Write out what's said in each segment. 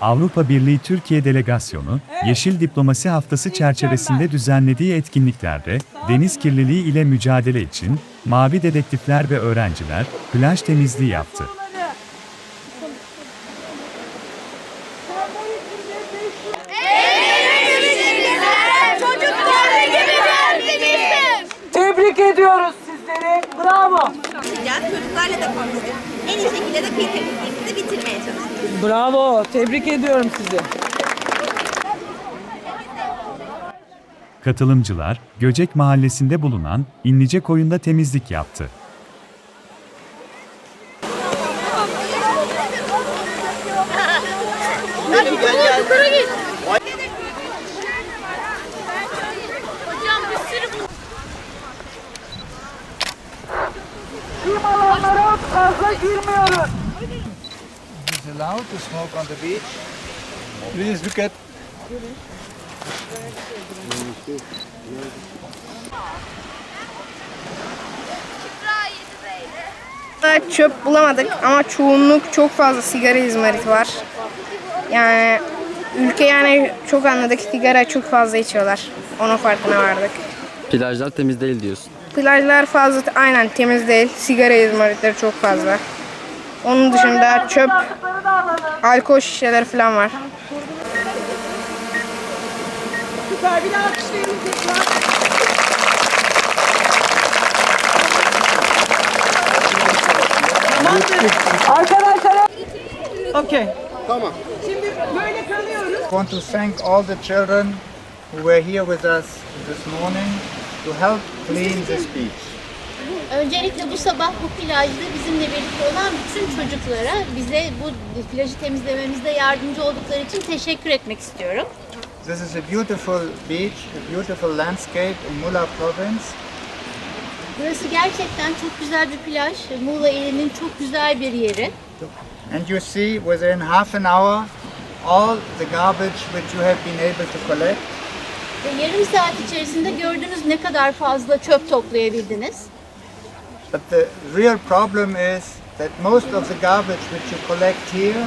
Avrupa Birliği Türkiye Delegasyonu, Yeşil Diplomasi Haftası çerçevesinde düzenlediği etkinliklerde, deniz kirliliği ile mücadele için, mavi dedektifler ve öğrenciler, plaj temizliği yaptı. Tebrik ediyoruz sizleri. Bravo. Çocuklarla da konuştuk. En iyi şekilde de kıyı temizliğimizi bitirmeye çalıştık. Bravo. Tebrik ediyorum sizi. Katılımcılar, Göcek Mahallesi'nde bulunan İnlice Koyun'da temizlik yaptı. Kim alanlara fazla girmiyoruz. İs allowed to smoke on the beach. Please look at Çöp bulamadık ama çoğunluk çok fazla sigara izmariti var. Yani ülke yani çok anladık sigara çok fazla içiyorlar. Onun farkına vardık. Plajlar temiz değil diyorsun. Plajlar fazla aynen temiz değil. Sigara izmaritleri çok fazla. Onun dışında çöp, alkol şişeleri falan var. Süper. Bir alkışlayalım tekrar. Arkadaşlar. Okey. Tamam. Şimdi böyle kalıyoruz. I want to thank all the children who were here with us this morning to help clean this beach. Öncelikle bu sabah bu plajda bizimle birlikte olan bütün çocuklara bize bu plajı temizlememizde yardımcı oldukları için teşekkür etmek istiyorum. This is a beautiful beach, a beautiful landscape in Mula province. Burası gerçekten çok güzel bir plaj. Muğla ilinin çok güzel bir yeri. And you see within half an hour all the garbage which you have been able to collect. Ve yarım saat içerisinde gördünüz ne kadar fazla çöp toplayabildiniz. But the real problem is that most of the garbage which you collect here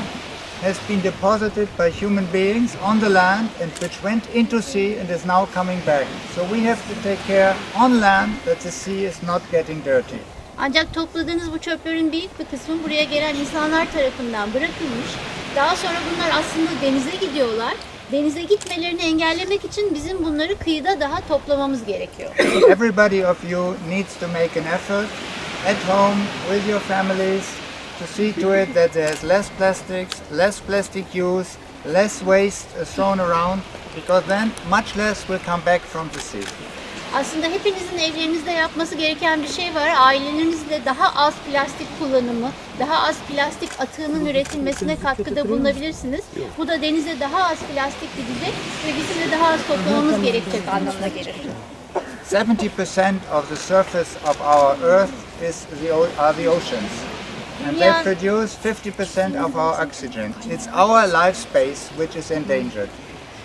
has been deposited by human beings on the land and which went into sea and is now coming back. So we have to take care on land that the sea is not getting dirty. Ancak topladığınız bu çöplerin büyük bir kısmı buraya gelen insanlar tarafından bırakılmış. Daha sonra bunlar aslında denize gidiyorlar. Denize gitmelerini engellemek için bizim bunları kıyıda daha toplamamız gerekiyor. Everybody of you needs to make an effort at home with your families to see to it that there's less plastics, less plastic use, less waste thrown around because then much less will come back from the sea. Aslında hepinizin evlerinizde yapması gereken bir şey var. Ailenizle daha az plastik kullanımı, daha az plastik atığının üretilmesine katkıda bulunabilirsiniz. Bu da denize daha az plastik gidecek ve bizim de daha az toplamamız gerekecek anlamına gelir. 70% of the surface of our Earth is the, are the oceans. And they produce 50% of our oxygen. It's our life space which is endangered.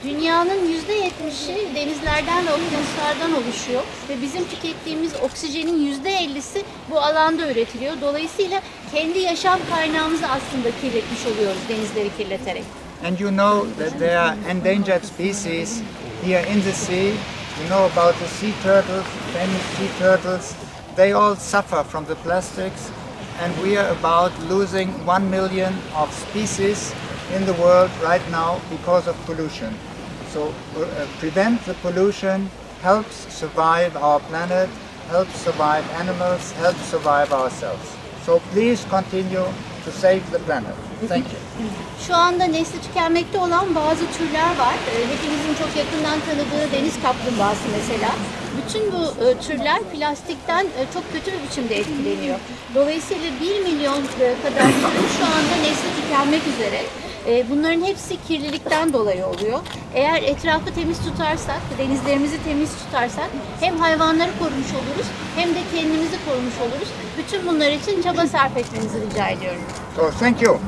Dünyanın %70'i denizlerden ve okyanuslardan oluşuyor ve bizim tükettiğimiz oksijenin %50'si bu alanda üretiliyor. Dolayısıyla kendi yaşam kaynağımızı aslında kirletmiş oluyoruz denizleri kirleterek. And you know that there are endangered species here in the sea. You know about the sea turtles, famous sea turtles. They all suffer from the plastics, and we are about losing one million of species in the world right now because of pollution. So uh, prevent the pollution helps survive our planet, helps survive animals, helps survive ourselves. So please continue to save the planet. Thank you. Şu anda nesli tükenmekte olan bazı türler var. Ee, Hepimizin çok yakından tanıdığı deniz kaplumbağası mesela. Bütün bu e, türler plastikten e, çok kötü bir biçimde etkileniyor. Dolayısıyla 1 milyon e, kadar türün şu anda nesli tükenmek üzere. E, Bunların hepsi kirlilikten dolayı oluyor. Eğer etrafı temiz tutarsak, denizlerimizi temiz tutarsak hem hayvanları korumuş oluruz hem de kendimizi korumuş oluruz. Bütün bunlar için çaba sarf etmenizi rica ediyorum. So thank you.